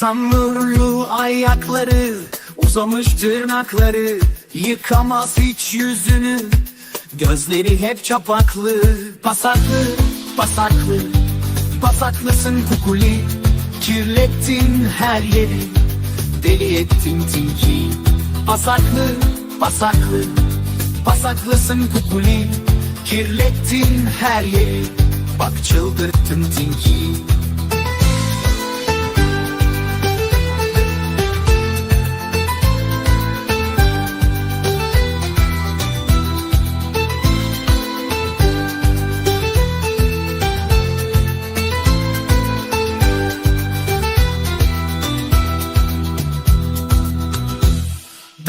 Samurlu ayakları Uzamış tırnakları Yıkamaz hiç yüzünü. Gözleri hep çapaklı Pasaklı, pasaklı. Pasaklısın kukuli Kirlettin her yeri. Deli ettin tinki Pasaklı, pasaklı. Pasaklısın kukuli Kirlettin her yeri. Bak çıldırttın tinki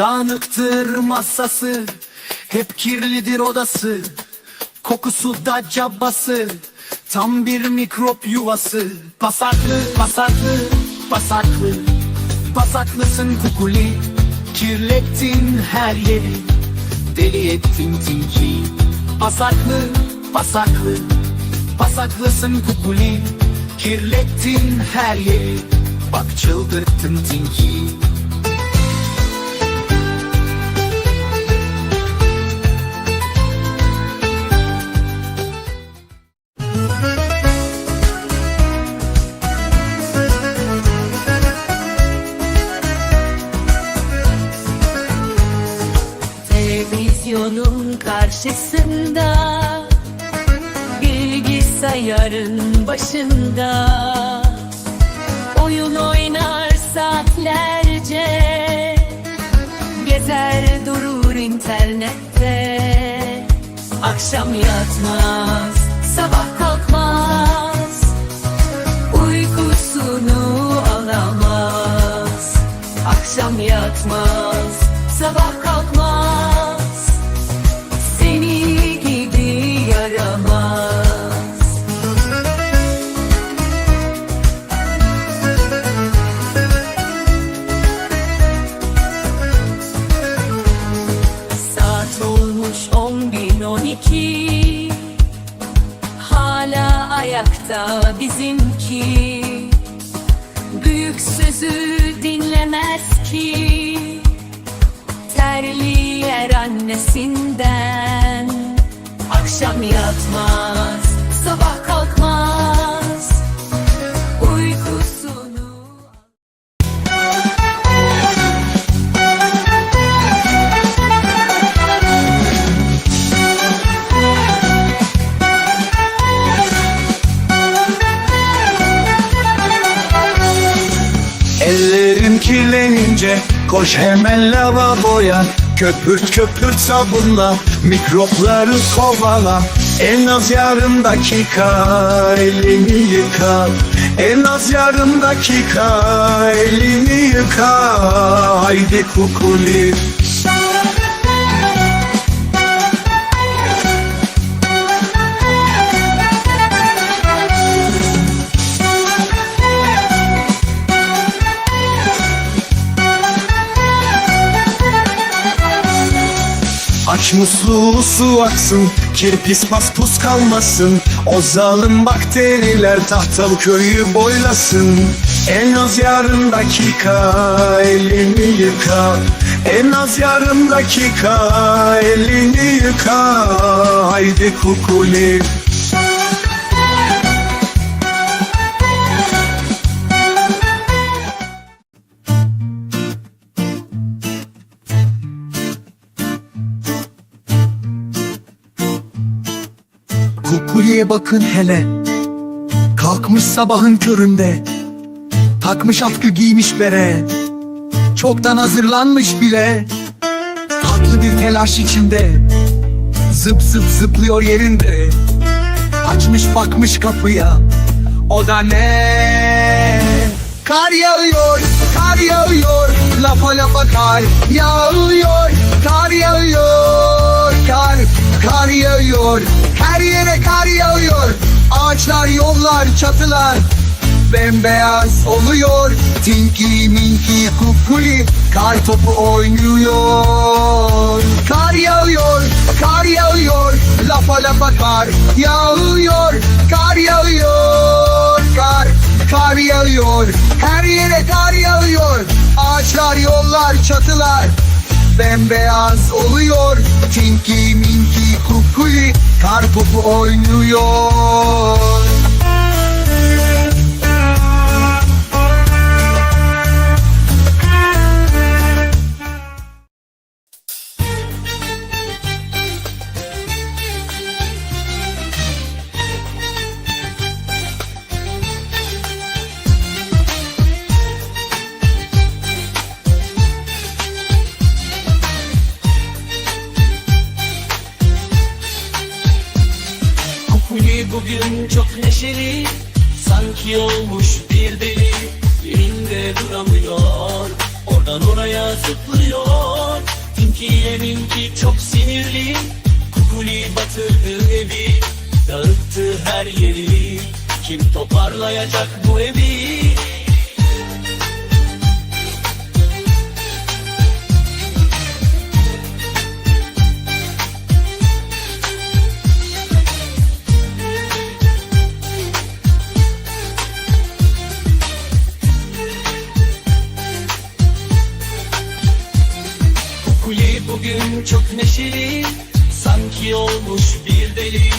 Dağınıktır masası Hep kirlidir odası Kokusu da cabası Tam bir mikrop yuvası. Pasaklı, pasaklı, pasaklı Pasaklısın kukuli Kirlettin her yeri Deli ettin tinki Pasaklı, pasaklı Pasaklısın kukuli Kirlettin her yeri Bak çıldırttın tinki Televizyonun karşısında Bilgisayarın başında. Oyun oynar saatlerce Gezer durur internette. Akşam yatmaz, ayakta bizimki. Büyük sözü dinlemez ki. Terliyer annesinden. Akşam yatmaz, kirlenince koş hemen lavaboya. Köpürt köpürt sabunla mikropları kovala En az yarım dakika elini yıka. En az yarım dakika elini yıka. Haydi kukuli Musluğu su aksın Kirpis paspus kalmasın. O zalim bakteriler tahtalı köyü boylasın. En az yarım dakika elini yıka. En az yarım dakika elini yıka. Haydi kukuli Kukuli'ye bakın hele. Kalkmış sabahın köründe. Takmış atkı giymiş bere. Çoktan hazırlanmış bile. Tatlı bir telaş içinde. Zıp zıp zıplıyor yerinde. Açmış bakmış kapıya. O da ne? Kar yağıyor, kar yağıyor. Lafa lafa kar yağıyor Kar yağıyor, kar, kar yağıyor Her yere kar yağıyor. Ağaçlar, yollar, çatılar Bembeyaz oluyor. Tinky Minky Kukuli Kar topu oynuyor. Kar yağıyor, kar yağıyor. Lafa lafa kar yağıyor. Kar yağıyor, kar, kar yağıyor. Her yere kar yağıyor. Ağaçlar yollar çatılar Bembeyaz oluyor. Tinky Minky Kukuli Kar topu oynuyor bugün çok neşeli Sanki olmuş bir deli. Yerinde duramıyor Oradan oraya zıplıyor. Tinky Minky çok sinirli Kukuli batırdı evi Dağıttı her yeri. Kim toparlayacak bu evi çok neşeli Sanki olmuş bir deli.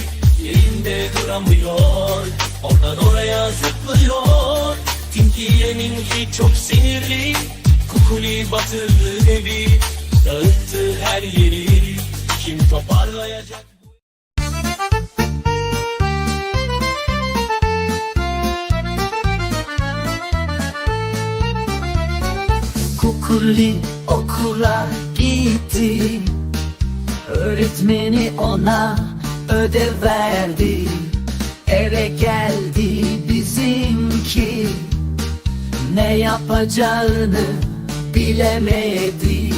Yerinde duramıyor Oradan oraya zıplıyor. Tinky Minky çok sinirli Kukuli batırdı evi. Dağıttı her yeri Kim toparlayacak Kukuli okula gitti Öğretmeni ona ödev verdi. Eve geldi bizimki. Ne yapacağını bilemedi.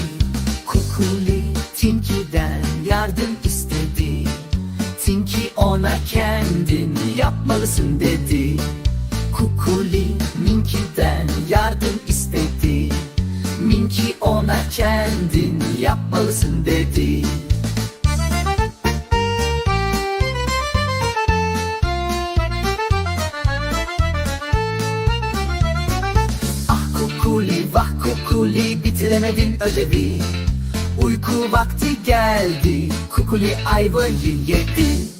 Kukuli Tinky'den yardım istedi. Tinky ona kendin yapmalısın dedi. Kukuli Minky'den yardım istedi. Minky ona kendin yapmalısın dedi vah kukuli bitiremedin ödevi. Uyku vakti geldi. Kukuli ayvayı yedi